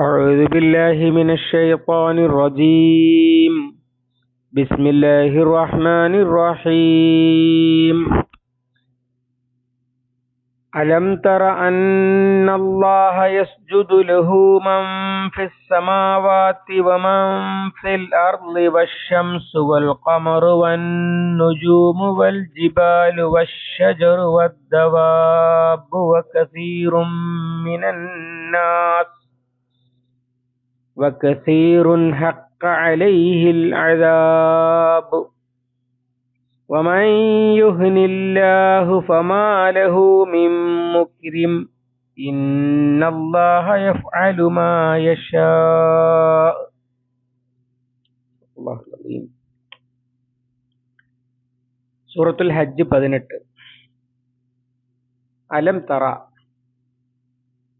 أعوذ بالله من الشيطان الرجيم. بسم الله الرحمن الرحيم. ألم تر أن الله يسجد له من في السماوات ومن في الأرض والشمس والقمر والنجوم والجبال والشجر والدواب وكثير من الناس وكثير حق عليه العذاب ومن يهن الله فما له من مكرم إن الله يفعل ما يشاء الله العظيم സൂറത്തുൽ ഹജ്ജ് പതിനെട്ട് അലം തറ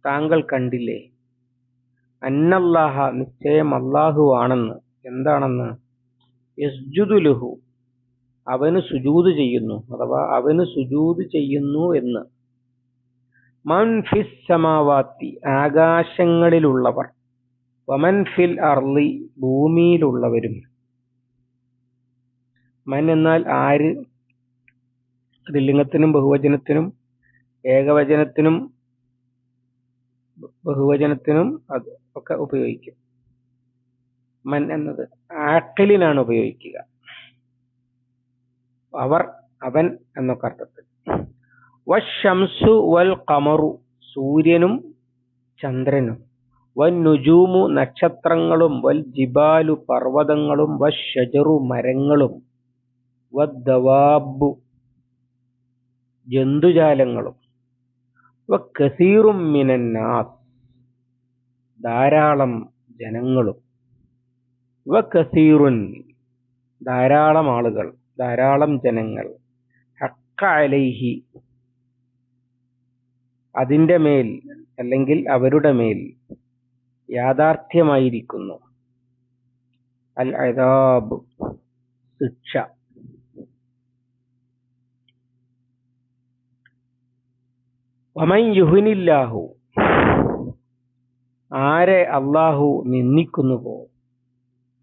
താങ്കൾ കണ്ടില്ലേ അന്നല്ലാഹ നിശ്ചയം അള്ളാഹു ആണെന്ന്. എന്താണെന്ന്? യസ്ജുദുലുഹു അവന് സുജൂത് ചെയ്യുന്നു. അഥവാ അവന് സുജൂത് ചെയ്യുന്നു എന്ന്. മൻ ഫിസ് സമാവാത്തി ആകാശങ്ങളിലുള്ളവർ. വമൻഫിൽ അർലി ഭൂമിയിലുള്ളവരും. മൻ എന്നാൽ ആര്? സ്ത്രീലിംഗത്തിനും ബഹുവചനത്തിനും ഏകവചനത്തിനും ബഹുവചനത്തിനും അത് ഒക്കെ ഉപയോഗിക്കും. മൻ എന്നത് ആക്കലിനാണ് ഉപയോഗിക്കുക. അവർ അവൻ എന്നൊക്കെ അർത്ഥത്തിൽ. വശംസു വൽ കമറു സൂര്യനും ചന്ദ്രനും. വൻ നുജൂമു നക്ഷത്രങ്ങളും വൽ ജിബാലു പർവതങ്ങളും ഷജറു മരങ്ങളും വദ്ദവാബു ജന്തുജാലങ്ങളും. വ കസീറും മിനന്നാസ് ധാരാളം ജനങ്ങളും. ധാരാളം ആളുകൾ ധാരാളം ജനങ്ങൾ. ഹക്ക അലൈഹി അതിന്റെ മേൽ അല്ലെങ്കിൽ അവരുടെ മേൽ യാഥാർത്ഥ്യമായിരിക്കുന്നു. അൽ അദാബ് ശിക്ഷ. വമൻ യുഹിനില്ലാഹു ആരെ അള്ളാഹു നിന്ദിക്കുന്നുവോ?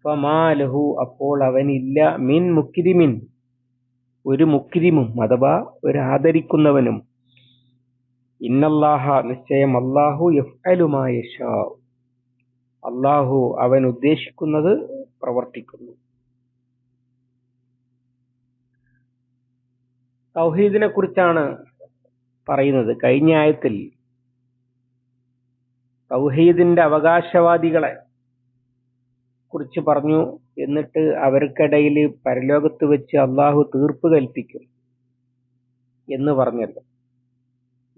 ഫമാലഹു അപ്പോൾ അവനില്ല. മിൻ മുക്കിരിമിൻ ഒരു മുക്കിരിമും അഥവാ ഒരു ആദരിക്കുന്നവനും. ഇന്നല്ലാഹ നിശ്ചയം അള്ളാഹു യഫ്അലുമായ അള്ളാഹു അവൻ ഉദ്ദേശിക്കുന്നത് പ്രവർത്തിക്കുന്നു. തൗഹീദിനെ കുറിച്ചാണ് പറയുന്നത്. കഴിഞ്ഞ ആയത്തിൽ തൗഹീദിന്റെ അവകാശവാദികളെ കുറിച്ച് പറഞ്ഞു. എന്നിട്ട് അവർക്കിടയിൽ പരലോകത്ത് വെച്ച് അള്ളാഹു തീർപ്പ് കൽപ്പിക്കും എന്ന് പറഞ്ഞല്ലോ.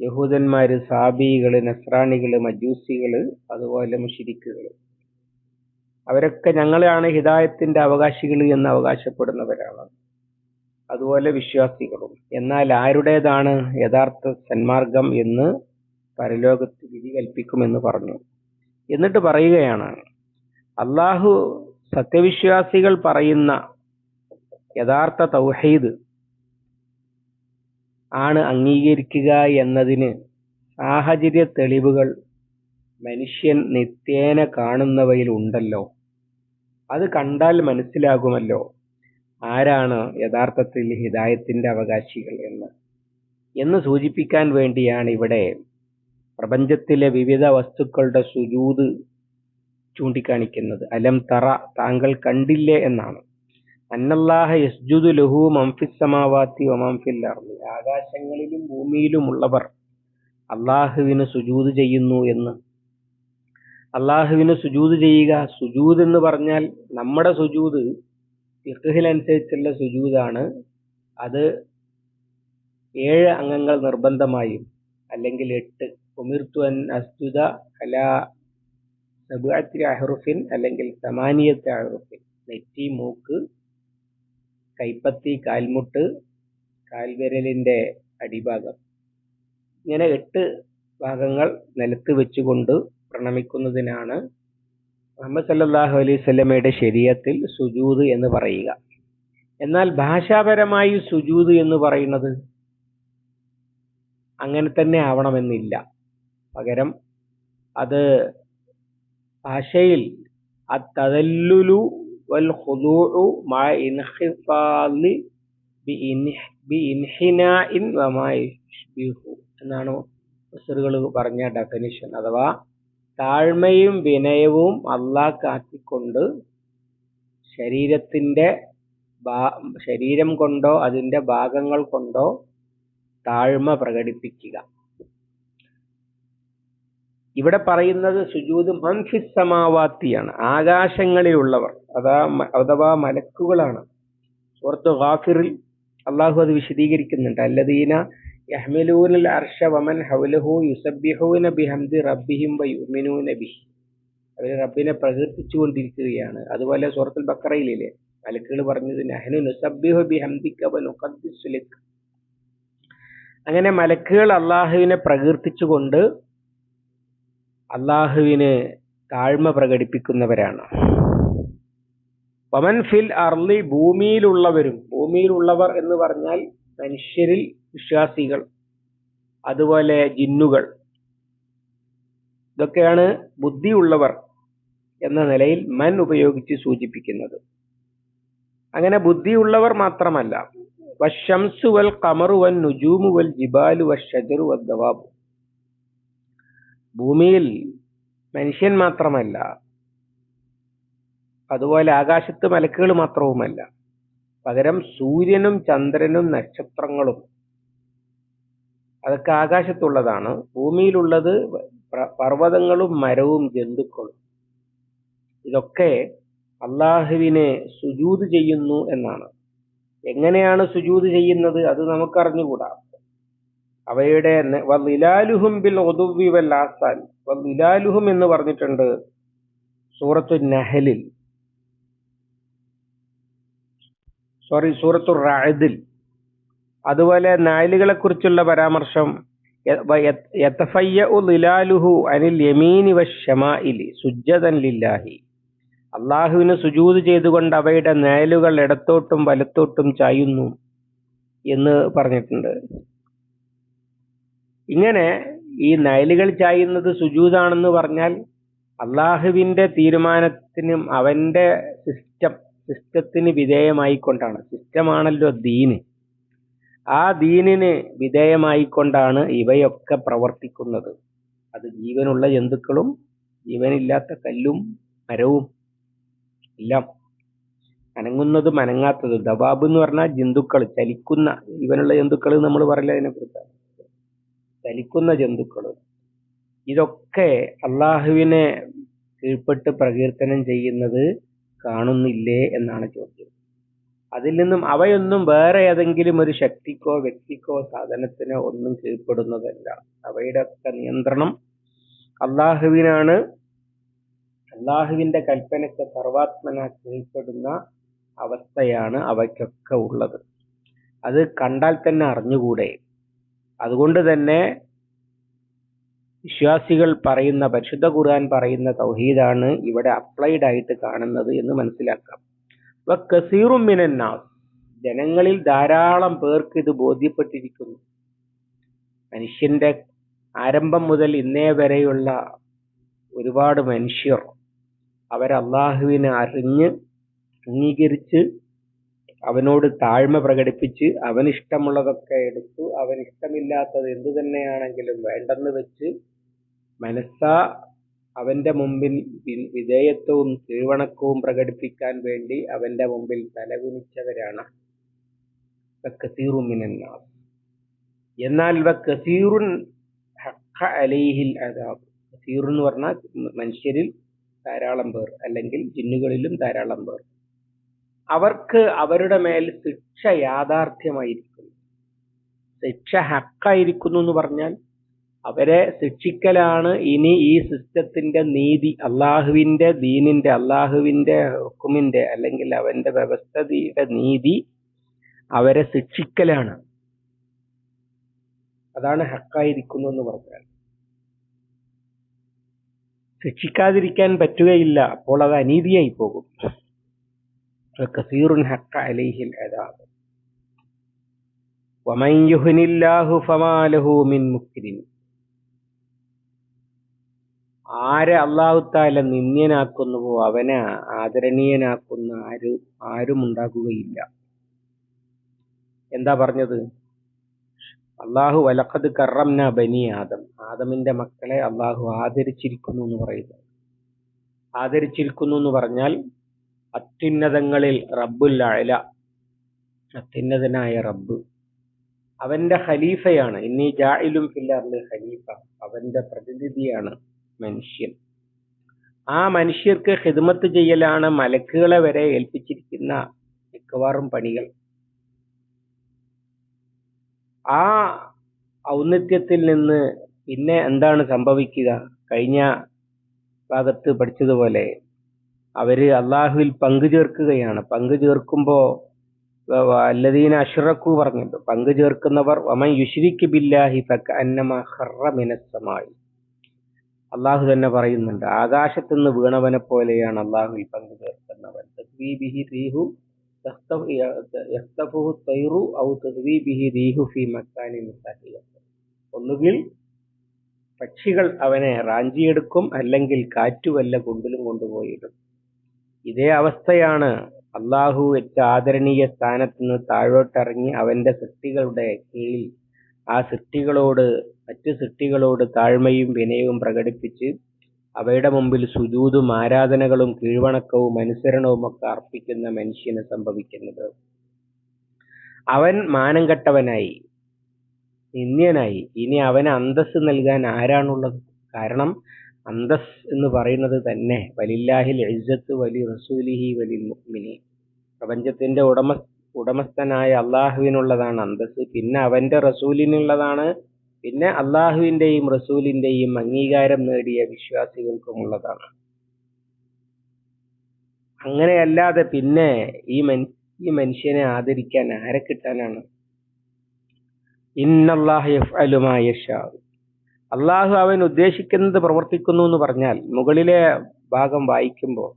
യഹൂദന്മാര് സാബികൾ നസ്രാണികൾ മജൂസികൾ അതുപോലെ മുഷിരിക്കുകൾ. അവരൊക്കെ ഞങ്ങളെയാണ് ഹിദായത്തിന്റെ അവകാശികൾ എന്ന് അവകാശപ്പെടുന്നവരാണ്. അതുപോലെ വിശ്വാസികളും. എന്നാൽ ആരുടേതാണ് യഥാർത്ഥ സന്മാർഗം എന്ന് പരലോകത്ത് വിധി കൽപ്പിക്കുമെന്ന് പറഞ്ഞു. എന്നിട്ട് പറയുകയാണ് അള്ളാഹു സത്യവിശ്വാസികൾ പറയുന്ന യഥാർത്ഥ തൗഹീദ് ആണ് അംഗീകരിക്കുക എന്നതിന് സാഹചര്യ തെളിവുകൾ മനുഷ്യൻ നിത്യേന കാണുന്നവയിൽ ഉണ്ടല്ലോ. അത് കണ്ടാൽ മനസ്സിലാകുമല്ലോ ആരാണ് യഥാർത്ഥത്തിൽ ഹിദായത്തിന്റെ അവകാശികൾ എന്ന്. എന്ന് സൂചിപ്പിക്കാൻ വേണ്ടിയാണ് ഇവിടെ പ്രപഞ്ചത്തിലെ വിവിധ വസ്തുക്കളുടെ സുജൂത് ചൂണ്ടിക്കാണിക്കുന്നത്. അലം തറ താങ്കൾ കണ്ടില്ലേ എന്നാണ്. അന്നല്ലാഹ യസ്ജുദു ലഹു മംഫിസ് സമാവാത്തി അർളി ആകാശങ്ങളിലും ഭൂമിയിലുമുള്ളവർ അള്ളാഹുവിന് സുജൂത് ചെയ്യുന്നു എന്ന്. അള്ളാഹുവിന് സുജൂത് ചെയ്യുക സുജൂത് എന്ന് പറഞ്ഞാൽ നമ്മുടെ സുജൂത് ഫിഖിലനുസരിച്ചുള്ള സുജൂതാണ്. അത് ഏഴ് അംഗങ്ങൾ നിർബന്ധമായും അല്ലെങ്കിൽ എട്ട് ഉമിർത്തു അൻ അസ്തുദ അല സബുഅത്തി അഹ്റുഫിൻ അല്ലെങ്കിൽ സമാനിയത്ത് അഹ്റുഫിൻ. നെറ്റി മൂക്ക് കൈപ്പത്തി കാൽമുട്ട് കാൽവിരലിന്റെ അടിഭാഗം. ഇങ്ങനെ എട്ട് ഭാഗങ്ങൾ നിലത്ത് വെച്ചുകൊണ്ട് പ്രണമിക്കുന്നതിനാണ് മുഹമ്മദ് സല്ലാഹു അലൈഹി സ്വലമയുടെ ശരീരത്തിൽ സുജൂത് എന്ന് പറയുക. എന്നാൽ ഭാഷാപരമായി സുജൂത് എന്ന് പറയുന്നത് അങ്ങനെ തന്നെ ആവണമെന്നില്ല. പകരം അത് ഭാഷയിൽ അത്തദല്ലുലു വൽ ഖുദൂഉ മാ ഇൻഹിഫാലി ബി ഇൻഹ് ബി ഇൻഹിനാഇൻ വമാ യുഷ്ബിഹു എന്നാണ് മുസ്ലികൾ പറഞ്ഞ ഡെഫിനിഷൻ അഥവാ താഴ്മയും വിനയവും അള്ളാക്കാക്കിക്കൊണ്ട് ശരീരത്തിന്റെ ശരീരം കൊണ്ടോ അതിന്റെ ഭാഗങ്ങൾ കൊണ്ടോ താഴ്മ പ്രകടിപ്പിക്കുക. ഇവിടെ പറയുന്നത് സുജൂദ് മൻഫിസ് സമാവാത്തിയാണ്. ആകാശങ്ങളിലുള്ളവർ അതാ അഥവാ മലക്കുകളാണ്. സുഹൃത്ത് ഗാഫിറിൽ അള്ളാഹു അത് വിശദീകരിക്കുന്നുണ്ട്. അല്ലദീന യഹ്മിലൂനൽ അർഷ വമൻ ഹൗലഹു യുസബ്ബിഹൂന ബിഹംദി റബ്ബിഹിം വയുമിനൂന ബിഹി. അവർ റബ്ബിനെ പ്രകീർത്തിച്ചുകൊണ്ടിരിക്കുകയാണ്. അതുപോലെ സൂറത്തുൽ ബക്കറയിലില്ലേ? മലക്കുകൾ പറഞ്ഞത് നഹ്നു നുസബ്ബിഹു ബിഹംദിക വ നുഖദ്ദിസു അങ്ങനെ മലക്കുകൾ അള്ളാഹുവിനെ പ്രകീർത്തിച്ചുകൊണ്ട് അള്ളാഹുവിന് താഴ്മ പ്രകടിപ്പിക്കുന്നവരാണ്. വമൻ ഫിൽ അർലി ഭൂമിയിലുള്ളവരും ഭൂമിയിലുള്ളവർ എന്ന് പറഞ്ഞാൽ മനുഷ്യരിൽ വിശ്വാസികൾ അതുപോലെ ജിന്നുകൾ. ഇതൊക്കെയാണ് ബുദ്ധിയുള്ളവർ എന്ന നിലയിൽ മൻ ഉപയോഗിച്ച് സൂചിപ്പിക്കുന്നത്. അങ്ങനെ ബുദ്ധിയുള്ളവർ മാത്രമല്ല വശംസു വൽ കമറു വൻ നുജൂമു വൽ ജിബാലു വഷജറു വദ്ദവാബു ഭൂമിയിൽ മനുഷ്യൻ മാത്രമല്ല അതുപോലെ ആകാശത്ത് മലക്കുകൾ മാത്രവുമല്ല. പകരം സൂര്യനും ചന്ദ്രനും നക്ഷത്രങ്ങളും അതൊക്കെ ആകാശത്തുള്ളതാണ്. ഭൂമിയിലുള്ളത് പർവതങ്ങളും മരവും ജന്തുക്കളും. ഇതൊക്കെ അള്ളാഹുവിനെ സുജൂത് ചെയ്യുന്നു എന്നാണ്. എങ്ങനെയാണ് സുജൂത് ചെയ്യുന്നത് അത് നമുക്കറിഞ്ഞുകൂടാ. അവയുടെ വലിലാലുഹും ബിൽ ഒതുവി വൽ വലിലാലുഹും എന്ന് പറഞ്ഞിട്ടുണ്ട് സൂറത്തു നഹലിൽ. സോറി സൂറത്തു റാദിൽ അതുപോലെ നായലുകളെ കുറിച്ചുള്ള പരാമർശം അനിൽ യമീനി ലില്ലാഹി. അള്ളാഹുവിന് സുജൂത് ചെയ്തുകൊണ്ട് അവയുടെ നേലുകൾ ഇടത്തോട്ടും വലത്തോട്ടും ചായുന്നു എന്ന് പറഞ്ഞിട്ടുണ്ട്. ഇങ്ങനെ ഈ നയലുകൾ ചായുന്നത് സുജൂതാണെന്ന് പറഞ്ഞാൽ അള്ളാഹുവിന്റെ തീരുമാനത്തിനും അവന്റെ സിസ്റ്റം സിസ്റ്റത്തിന് വിധേയമായിക്കൊണ്ടാണ്. സിസ്റ്റമാണല്ലോ ദീന്. ആ ദീനിന് വിധേയമായിക്കൊണ്ടാണ് ഇവയൊക്കെ പ്രവർത്തിക്കുന്നത്. അത് ജീവനുള്ള ജന്തുക്കളും ജീവനില്ലാത്ത കല്ലും മരവും എല്ലാം അനങ്ങുന്നതും അനങ്ങാത്തതും ദബാബ് എന്ന് പറഞ്ഞാൽ ജന്തുക്കൾ ചലിക്കുന്ന ജീവനുള്ള ജന്തുക്കൾ നമ്മൾ പറയില്ല അതിനെ കുറിച്ചാണ് ചലിക്കുന്ന ജന്തുക്കൾ. ഇതൊക്കെ അള്ളാഹുവിനെ കീഴ്പ്പെട്ട് പ്രകീർത്തനം ചെയ്യുന്നത് കാണുന്നില്ലേ എന്നാണ് ചോദ്യം. അതിൽ നിന്നും അവയൊന്നും വേറെ ഏതെങ്കിലും ഒരു ശക്തിക്കോ വ്യക്തിക്കോ സാധനത്തിനോ ഒന്നും കീഴ്പ്പെടുന്നതല്ല. അവയുടെ ഒക്കെ നിയന്ത്രണം അള്ളാഹുവിനാണ്. അള്ളാഹുവിന്റെ കൽപ്പനയ്ക്ക് സർവാത്മന കീഴ്പ്പെടുന്ന അവസ്ഥയാണ് അവയ്ക്കൊക്കെ ഉള്ളത്. അത് കണ്ടാൽ തന്നെ അറിഞ്ഞുകൂടെ? അതുകൊണ്ട് തന്നെ വിശ്വാസികൾ പറയുന്ന പരിശുദ്ധ ഖുർആൻ പറയുന്ന തൗഹീദാണ് ഇവിടെ അപ്ലൈഡ് ആയിട്ട് കാണുന്നത് എന്ന് മനസ്സിലാക്കാം. വ കസീറും മിനന്നാ ജനങ്ങളിൽ ധാരാളം പേർക്ക് ഇത് ബോധ്യപ്പെട്ടിരിക്കുന്നു. മനുഷ്യന്റെ ആരംഭം മുതൽ ഇന്നേ വരെയുള്ള ഒരുപാട് മനുഷ്യർ അവരല്ലാഹുവിനെ അറിഞ്ഞ് അംഗീകരിച്ച് അവനോട് താഴ്മ പ്രകടിപ്പിച്ച് അവനിഷ്ടമുള്ളതൊക്കെ എടുത്തു അവനിഷ്ടമില്ലാത്തത് എന്തു തന്നെയാണെങ്കിലും വേണ്ടെന്ന് വെച്ച് മനസ്സാ അവന്റെ മുമ്പിൽ വിധേയത്വവും കീഴ്വണക്കവും പ്രകടിപ്പിക്കാൻ വേണ്ടി അവന്റെ മുമ്പിൽ തലകുനിച്ചവരാണ് എന്നാൽ അലൈഹിൽ കസീർ എന്ന് പറഞ്ഞാൽ മനുഷ്യരിൽ ധാരാളം പേർ അല്ലെങ്കിൽ ജിന്നുകളിലും ധാരാളം പേർ. അവർക്ക് അവരുടെ മേൽ ശിക്ഷ യാഥാർത്ഥ്യമായിരിക്കുന്നു. ശിക്ഷ ഹക്കായിരിക്കുന്നു എന്ന് പറഞ്ഞാൽ അവരെ ശിക്ഷിക്കലാണ് ഇനി ഈ സിസ്റ്റത്തിന്റെ നീതി അള്ളാഹുവിന്റെ ദീനിന്റെ അള്ളാഹുവിന്റെ ഹുക്കുമിന്റെ അല്ലെങ്കിൽ അവന്റെ വ്യവസ്ഥയുടെ നീതി അവരെ ശിക്ഷിക്കലാണ്. അതാണ് ഹക്കായിരിക്കുന്നു എന്ന് പറഞ്ഞാൽ. ശിക്ഷിക്കാതിരിക്കാൻ പറ്റുകയില്ല അപ്പോൾ അത് അനീതിയായി പോകും. കസീറുൻ عليه العذاب ومن يهن الله فما له من مكرم ആരെ അള്ളാഹുത്താല നിന്ദ്യനാക്കുന്നുവോ അവനെ ആദരണീയനാക്കുന്ന ആരും ആരും ഉണ്ടാകുകയില്ല എന്താ പറഞ്ഞത്? അള്ളാഹു വലക്കത് കറംന ബനി ആദം. ആദമിന്റെ മക്കളെ അള്ളാഹു ആദരിച്ചിരിക്കുന്നു എന്ന് പറയുന്നു. ആദരിച്ചിരിക്കുന്നു എന്ന് പറഞ്ഞാൽ അത്യുന്നതങ്ങളിൽ റബ്ബുൽ അഅല അത്യുന്നതനായ റബ്ബ്. അവന്റെ ഖലീഫയാണ്. ഇന്നീ ജായിലും ഫില്ലറിൽ ഖലീഫ. അവന്റെ പ്രതിനിധിയാണ് മനുഷ്യൻ. ആ മനുഷ്യർക്ക് ഹിദ്മത്ത് ചെയ്യലാണ് മലക്കുകളെ വരെ ഏൽപ്പിച്ചിരിക്കുന്ന മിക്കവാറും പണികൾ. ആ ഔന്നിത്യത്തിൽ നിന്ന് പിന്നെ എന്താണ് സംഭവിക്കുക? കഴിഞ്ഞ ഭാഗത്ത് പഠിച്ചതുപോലെ അവർ അള്ളാഹുവിൽ പങ്കു ചേർക്കുകയാണ്. പങ്കു ചേർക്കുമ്പോ അല്ലദീന അഷ്റഖു പറഞ്ഞിട്ടുണ്ട്. പങ്കു ചേർക്കുന്നവർ വമൻ യുഷിരിക്ക് ബില്ലാഹി തക്ക മിനസ്സമായി അള്ളാഹു തന്നെ പറയുന്നുണ്ട് ആകാശത്തു നിന്ന് വീണവനെ പോലെയാണ് അള്ളാഹുവിൽ പങ്കു ചേർക്കുന്നവൻ. ഒന്നുകിൽ പക്ഷികൾ അവനെ റാഞ്ചിയെടുക്കും അല്ലെങ്കിൽ കാറ്റുവല്ല കുണ്ടിലും കൊണ്ടുപോയിടും. ഇതേ അവസ്ഥയാണ് അള്ളാഹു വെച്ച ആദരണീയ സ്ഥാനത്ത് നിന്ന് താഴോട്ടിറങ്ങി അവന്റെ സൃഷ്ടികളുടെ കീഴിൽ ആ സൃഷ്ടികളോട് മറ്റു സൃഷ്ടികളോട് താഴ്മയും വിനയവും പ്രകടിപ്പിച്ച് അവയുടെ മുമ്പിൽ സുജൂതും ആരാധനകളും കീഴ്വണക്കവും അനുസരണവും ഒക്കെ അർപ്പിക്കുന്ന മനുഷ്യന് സംഭവിക്കുന്നത്. അവൻ മാനം കെട്ടവനായി നിന്ദ്യനായി. ഇനി അവന് അന്തസ് നൽകാൻ ആരാണുള്ളത്? കാരണം അന്തസ് എന്ന് പറയുന്നത് തന്നെ. വലില്ലാഹിൽ ഇസ്സത്ത് വലി റസൂലിഹി വലി മുഅ്മിനി പ്രപഞ്ചത്തിന്റെ ഉടമ ഉടമസ്ഥനായ അള്ളാഹുവിനുള്ളതാണ് അന്തസ്. പിന്നെ അവന്റെ റസൂലിനുള്ളതാണ് പിന്നെ അള്ളാഹുവിന്റെയും റസൂലിന്റെയും അംഗീകാരം നേടിയ വിശ്വാസികൾക്കുമുള്ളതാണ്. അങ്ങനെയല്ലാതെ പിന്നെ ഈ ഈ മനുഷ്യനെ ആദരിക്കാൻ ആരെ കിട്ടാനാണ്? അള്ളാഹു അവൻ ഉദ്ദേശിക്കുന്നത് പ്രവർത്തിക്കുന്നു എന്ന് പറഞ്ഞാൽ മുകളിലെ ഭാഗം വായിക്കുമ്പോൾ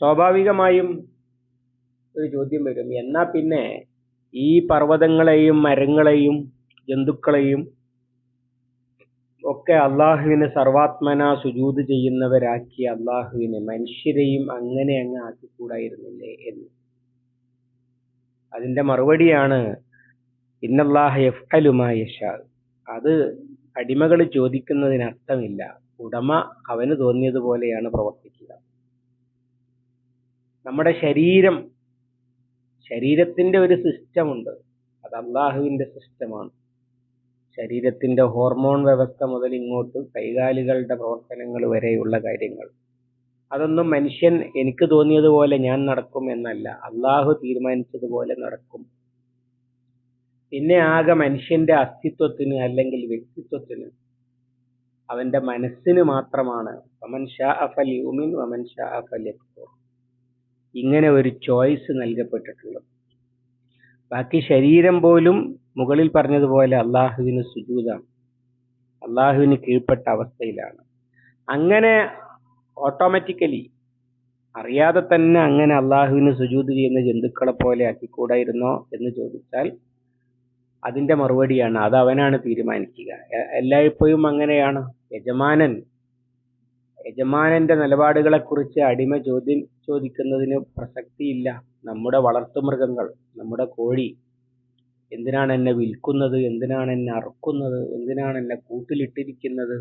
സ്വാഭാവികമായും ഒരു ചോദ്യം വരും. എന്നാ പിന്നെ ഈ പർവതങ്ങളെയും മരങ്ങളെയും ജന്തുക്കളെയും ഒക്കെ അള്ളാഹുവിന് സർവാത്മന സുജൂത് ചെയ്യുന്നവരാക്കി അള്ളാഹുവിന് മനുഷ്യരെയും അങ്ങനെ അങ്ങ് ആക്കിക്കൂടായിരുന്നില്ലേ എന്ന്. അതിന്റെ മറുപടിയാണ് ഇന്നല്ലാഹ യഫ്അലുമായ അത് അടിമകൾ ചോദിക്കുന്നതിന് അർത്ഥമില്ല ഉടമ അവന് തോന്നിയതുപോലെയാണ് പ്രവർത്തിക്കുക. നമ്മുടെ ശരീരം ശരീരത്തിന്റെ ഒരു സിസ്റ്റം ഉണ്ട് അത് അള്ളാഹുവിന്റെ സിസ്റ്റമാണ്. ശരീരത്തിന്റെ ഹോർമോൺ വ്യവസ്ഥ മുതൽ ഇങ്ങോട്ട് കൈകാലുകളുടെ പ്രവർത്തനങ്ങൾ വരെയുള്ള കാര്യങ്ങൾ. അതൊന്നും മനുഷ്യൻ എനിക്ക് തോന്നിയതുപോലെ ഞാൻ നടക്കും എന്നല്ല. അള്ളാഹു തീരുമാനിച്ചതുപോലെ നടക്കും. പിന്നെ ആകെ മനുഷ്യന്റെ അസ്തിത്വത്തിന് അല്ലെങ്കിൽ വ്യക്തിത്വത്തിന് അവന്റെ മനസ്സിന് മാത്രമാണ് വമൻ ഷാ അഫൽ യുമിൻ വമൻ ഷാ അഫൽ ഇങ്ങനെ ഒരു ചോയ്സ് നൽകപ്പെട്ടിട്ടുള്ളത്. ബാക്കി ശരീരം പോലും മുകളിൽ പറഞ്ഞതുപോലെ അള്ളാഹുവിന് സുജൂതാണ്. അള്ളാഹുവിന് കീഴ്പ്പെട്ട അവസ്ഥയിലാണ്. അങ്ങനെ ഓട്ടോമാറ്റിക്കലി അറിയാതെ തന്നെ അങ്ങനെ അള്ളാഹുവിന് സുജൂത് ചെയ്യുന്ന ജന്തുക്കളെ പോലെ ആക്കിക്കൂടായിരുന്നോ എന്ന് ചോദിച്ചാൽ അതിന്റെ മറുപടിയാണ് അത് അവനാണ് തീരുമാനിക്കുക. എല്ലായ്പ്പോഴും അങ്ങനെയാണ്. യജമാനൻ യജമാനന്റെ നിലപാടുകളെ കുറിച്ച് അടിമ ചോദ്യം ചോദിക്കുന്നതിന് പ്രസക്തിയില്ല. നമ്മുടെ വളർത്തുമൃഗങ്ങൾ നമ്മുടെ കോഴി എന്തിനാണ് എന്നെ വിൽക്കുന്നത്? എന്തിനാണ് എന്നെ അറുക്കുന്നത്? എന്തിനാണ് എന്നെ കൂട്ടിലിട്ടിരിക്കുന്നത്?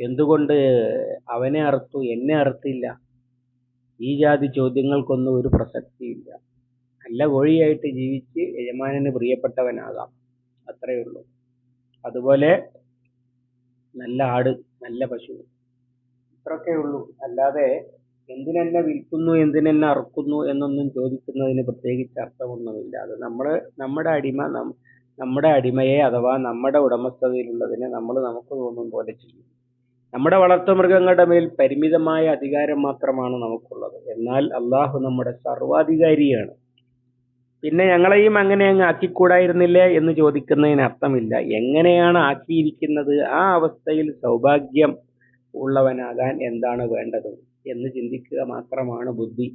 എന്തുകൊണ്ട് അവനെ അറുത്തു എന്നെ അറുത്തില്ല? ഈ ജാതി ചോദ്യങ്ങൾക്കൊന്നും ഒരു പ്രസക്തിയില്ല. നല്ല കോഴിയായിട്ട് ജീവിച്ച് യജമാനന് പ്രിയപ്പെട്ടവനാകാം. അത്രയേ ഉള്ളൂ. അതുപോലെ നല്ല ആട് നല്ല പശു. ഇത്രയൊക്കെ ഉള്ളൂ. അല്ലാതെ എന്തിനെന്നെ വിൽക്കുന്നു എന്തിനെന്നെ അറുക്കുന്നു എന്നൊന്നും ചോദിക്കുന്നതിന് പ്രത്യേകിച്ച് അർത്ഥമൊന്നുമില്ല. അത് നമ്മൾ നമ്മുടെ അടിമ നമ്മുടെ അടിമയെ അഥവാ നമ്മുടെ ഉടമസ്ഥതയിലുള്ളതിനെ നമ്മൾ നമുക്ക് തോന്നും പോലെ ചെയ്യും. നമ്മുടെ വളർത്തുമൃഗങ്ങളുടെ മേൽ പരിമിതമായ അധികാരം മാത്രമാണ് നമുക്കുള്ളത്. എന്നാൽ അള്ളാഹു നമ്മുടെ സർവാധികാരിയാണ്. പിന്നെ ഞങ്ങളെയും അങ്ങനെ അങ്ങ് ആക്കിക്കൂടായിരുന്നില്ലേ എന്ന് ചോദിക്കുന്നതിന് അർത്ഥമില്ല. എങ്ങനെയാണ് ആക്കിയിരിക്കുന്നത്? ആ അവസ്ഥയിൽ സൗഭാഗ്യം ഉള്ളവനാകാൻ എന്താണ് വേണ്ടത് എന്ന് ചിന്തിക്കുക മാത്രമാണ് ബുദ്ധി.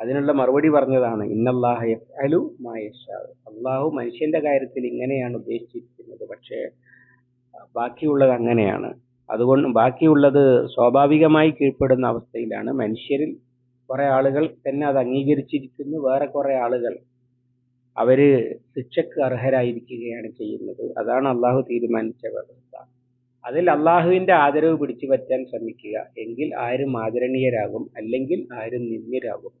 അതിനുള്ള മറുപടി പറഞ്ഞതാണ് ഇന്നല്ലാഹ യശാ. അള്ളാഹു മനുഷ്യന്റെ കാര്യത്തിൽ ഇങ്ങനെയാണ് ഉദ്ദേശിച്ചിരിക്കുന്നത് പക്ഷേ ബാക്കിയുള്ളത് അങ്ങനെയാണ്. അതുകൊണ്ട് ബാക്കിയുള്ളത് സ്വാഭാവികമായി കീഴ്പ്പെടുന്ന അവസ്ഥയിലാണ്. മനുഷ്യരിൽ കുറെ ആളുകൾ തന്നെ അത് അംഗീകരിച്ചിരിക്കുന്നു. വേറെ കുറെ ആളുകൾ അവർ ശിക്ഷക്ക് അർഹരായിരിക്കുകയാണ് ചെയ്യുന്നത്. അതാണ് അള്ളാഹു തീരുമാനിച്ച വ്യവസ്ഥ. അതിൽ അള്ളാഹുവിന്റെ ആദരവ് പിടിച്ചു പറ്റാൻ ശ്രമിക്കുക. എങ്കിൽ ആരും ആദരണീയരാകും അല്ലെങ്കിൽ ആരും നിന്ദ്യരാകും.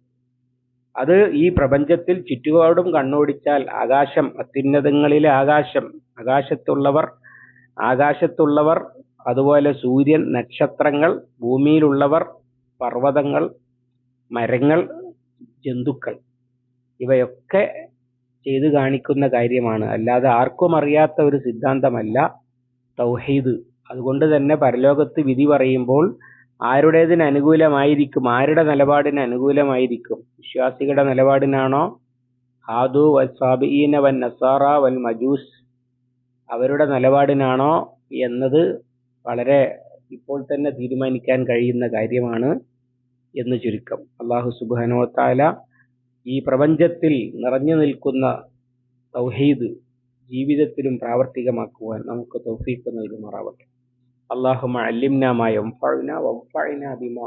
അത് ഈ പ്രപഞ്ചത്തിൽ ചുറ്റുപാടും കണ്ണോടിച്ചാൽ ആകാശം അത്യുന്നതങ്ങളിലെ ആകാശം ആകാശത്തുള്ളവർ ആകാശത്തുള്ളവർ അതുപോലെ സൂര്യൻ നക്ഷത്രങ്ങൾ ഭൂമിയിലുള്ളവർ പർവതങ്ങൾ മരങ്ങൾ ജന്തുക്കൾ ഇവയൊക്കെ ചെയ്തു കാണിക്കുന്ന കാര്യമാണ്. അല്ലാതെ ആർക്കും അറിയാത്ത ഒരു സിദ്ധാന്തമല്ല തൗഹീദ്. അതുകൊണ്ട് തന്നെ പരലോകത്ത് വിധി പറയുമ്പോൾ ആരുടേതിന് അനുകൂലമായിരിക്കും ആരുടെ നിലപാടിന് അനുകൂലമായിരിക്കും? വിശ്വാസികളുടെ നിലപാടിനാണോ? ഹാദു വൽ സാബിഈന വൻ നസാറ വൽ മജൂസ് അവരുടെ നിലപാടിനാണോ എന്നത് വളരെ ഇപ്പോൾ തന്നെ തീരുമാനിക്കാൻ കഴിയുന്ന കാര്യമാണ്. എന്ന് ചുരുക്കം. അള്ളാഹു സുബാനുവത്താല ഈ പ്രപഞ്ചത്തിൽ നിറഞ്ഞു നിൽക്കുന്ന തൗഹീദ് ജീവിതത്തിലും പ്രാവർത്തികമാക്കുവാൻ നമുക്ക് തൗഫീഖ് നൽകുമാറാവട്ടെ. അള്ളാഹു അല്ലിംന മാ യംഫഉന വംഫഅന ബിമാ